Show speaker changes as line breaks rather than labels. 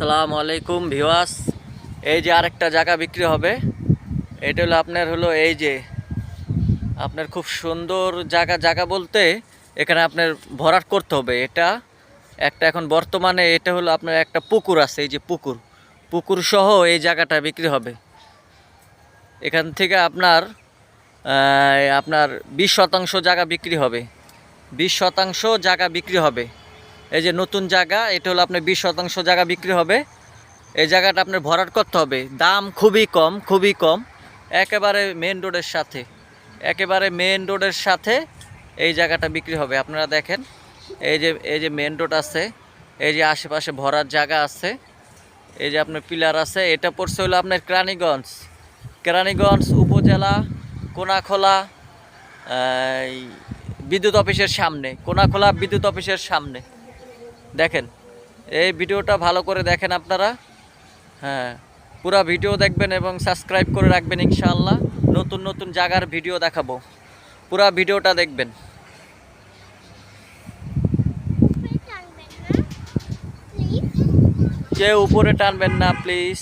আসসালামু আলাইকুম ভিওয়াস এই যে আরেকটা জায়গা বিক্রি হবে। এটা হলো আপনার হলো এই যে আপনার খুব সুন্দর জায়গা জায়গা বলতে এখানে আপনার ভরাট করতে হবে। এটা একটা এখন বর্তমানে এটা হলো আপনার একটা পুকুর আছে, এই যে পুকুর। পুকুর সহ এই জায়গাটা বিক্রি হবে। এখান থেকে আপনার আপনার বিশ শতাংশ জায়গা বিক্রি হবে। বিশ শতাংশ জায়গা বিক্রি হবে। এই যে নতুন জায়গা, এটা হলো আপনার বিশ শতাংশ জায়গা বিক্রি হবে। এই জায়গাটা আপনার ভরাট করতে হবে। দাম খুবই কম খুবই কম। একেবারে মেন রোডের সাথে। একেবারে মেন রোডের সাথে এই জায়গাটা বিক্রি হবে। আপনারা দেখেন, এই যে এই যে মেন রোড আছে, এই যে আশেপাশে ভরার জায়গা আছে, এই যে আপনার পিলার আছে, এটা পড়ছে হলো আপনার কেরানীগঞ্জ। কেরানীগঞ্জ উপজেলা, কোনাখোলা বিদ্যুৎ অফিসের সামনে, কোনাখোলা বিদ্যুৎ অফিসের সামনে। দেখেন এই ভিডিওটা ভালো করে দেখেন আপনারা। হ্যাঁ পুরা ভিডিও দেখবেন এবং সাবস্ক্রাইব করে রাখবেন ইনশাআল্লাহ। নতুন নতুন জায়গার ভিডিও দেখাবো। পুরা ভিডিওটা দেখবেন। কেউ উপরে টানবেন না প্লিজ